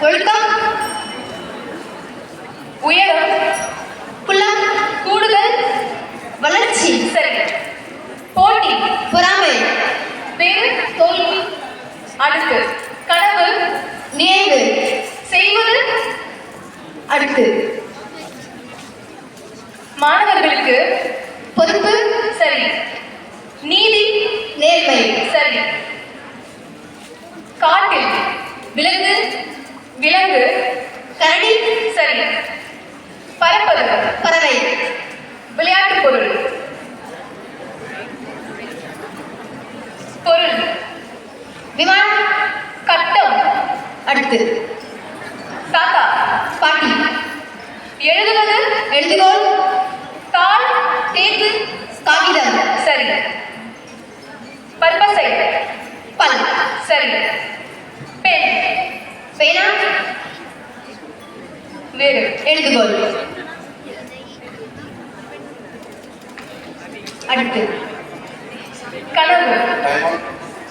ஒழுக்கம் உயரம் குலம் கூடுதல் வளர்ச்சி. சரி போட்டி. பொறாமை. வேறு தோல்வி. அடுத்து கனவு. நினைவு. செய்வது. அடுத்து. மாணவர்களுக்கு பொறுப்பு சரி நீதி நேர்மை சரி காட்டில் விலங்கு விலங்கு கரடி சரி. பறப்பது பறவை. விளையாட்டு பொருள். பொருள். விமானம் கட்டம். அடுத்து. தாத்தா பாட்டி. எழுதுவது எழுதுகோள். தாள் தேக்கு. காகிதம். சரி. பற்பசை. பல். சரி. பெண். பேனா வேறு எழுதுகோள். அடுத்து. கனவு